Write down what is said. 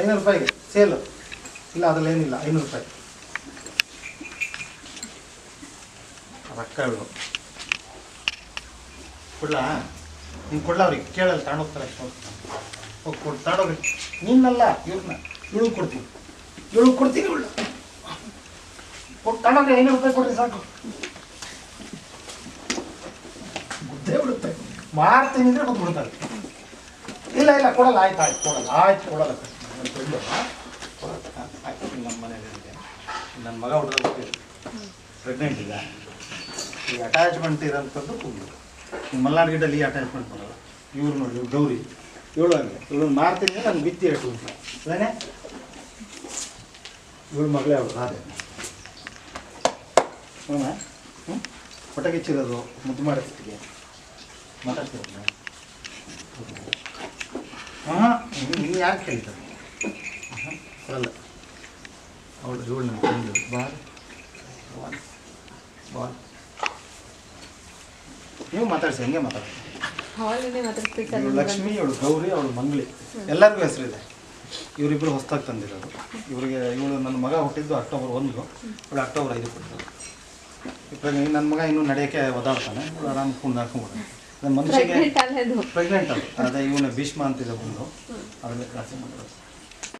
ಐನೂರು ರೂಪಾಯಿಗೆ, ಸೇಲು. ಇಲ್ಲ ಅದ್ರಲ್ಲಿ ಏನಿಲ್ಲ ಐನೂರು ರೂಪಾಯಿ. ರೊಕ್ಕ ಕೊಡ್ಲಾ? ನೀನು ಕೊಡ್ಲ ಅವ್ರಿಗೆ, ಕೇಳಲ್ಲ ತಗೊಂಡೋಗ್ತಾರೆ ಹೋಗಿ ಕೊಡ್ ತಗೊಂಡೋಗ್ರಿ ನಿನ್ನಲ್ಲ ಇವ್ರನ್ನ ಇಳು ಕೊಡ್ತೀನಿ. ಇಳು ಕೊಡ್ತೀನಿ ಇವಳು ಕೊಟ್ಟು ಐನೂರು ರೂಪಾಯಿ ಕೊಡ್ರಿ ಸಾಕು. ಗುದ್ದೇ ಬಿಡುತ್ತೆ. ಮಾಡ್ತೀನಿ ಅಂದ್ರೆ ಇಲ್ಲ ಇಲ್ಲ, ಕೊಡಲ್ಲ, ಆಯ್ತು ಆಯ್ತು, ಕೊಡಲ್ಲ ಆಯ್ತು, ಕೊಡಲ್ಲ. ನನ್ನ ಫ್ರೆಂಡು ನಮ್ಮ ಮನೇಲಿ ನನ್ನ ಮಗ ಹುಡುಗ ಪ್ರೆಗ್ನೆಂಟ್ ಇದೆ ಈ ಅಟ್ಯಾಚ್ಮೆಂಟ್ ಇರೋಂಥದ್ದು ಕೂಗು ಈ ಮಲ್ನಾಡು ಗಿಡಲ್ಲಿ ಈ ಅಟ್ಯಾಚ್ಮೆಂಟ್ ಬರೋಲ್ಲ ಇವ್ರು ನೋಡಿ ಗೌರಿ ಇವಳು ಹಂಗೆ ಇವಳು ಮಾಡ್ತೀನಿ ನಾನು ಬಿತ್ತಿ ಹೇಳ್ತು ಅದೇನೆ ಇವಳು ಮಗಳೇ ಅವಳು ರಾಧೆ ಹ್ಞೂ ಹ್ಞೂ ಹೊಟ್ಟೆಗಿಚ್ಚಿರೋದು ಮುದ್ದು ಮಾಡೋದಕ್ಕೆ ಮಾತಾಡ್ತಿರೋದು ಹಾಂ ನೀನು ಯಾರು ಕೇಳ್ತಾರೆ ಕೊಡಲ್ಲ ಅವಳು ಇವಳು ನನ್ನ ಫ್ರೆಂಡು ಬಾಲ್ ಬಾಲ್ ಬಾಲ್ ನೀವು ಮಾತಾಡ್ಸಿ ಹಂಗೆ ಮಾತಾಡ್ಸಿ. ಇವಳು ಲಕ್ಷ್ಮಿ ಇವಳು ಗೌರಿ ಅವಳು ಮಂಗ್ಳಿ ಎಲ್ಲರಿಗೂ ಹೆಸರಿದೆ. ಇವರಿಬ್ಬರು ಹೊಸ್ದಾಗಿ ತಂದಿರೋದು. ಇವರಿಗೆ ಇವಳು ನನ್ನ ಮಗ ಹುಟ್ಟಿದ್ದು ಅಕ್ಟೋಬರ್ ಒಂದು. ಇವಳು ಅಕ್ಟೋಬರ್ ಐದು ಕೊಟ್ಟರು ಇವಾಗ ನನ್ನ ಮಗ ಇನ್ನೂ ನಡೆಯೋಕ್ಕೆ ಒದಾಡ್ತಾನೆ ಇವಳು ಆರಾಮ್ ಕುಂದು ಹಾಕೊಂಡ್ಬಿಡ ನನ್ನ ಮನುಷ್ಯ ಪ್ರೆಗ್ನೆಂಟ್ ಅದು ಅದೇ ಇವನ ಭೀಷ್ಮ ಅಂತಿದೆ ಬಂದು. ಅದನ್ನೇ ಕಾಸಿ ಮಾಡೋದು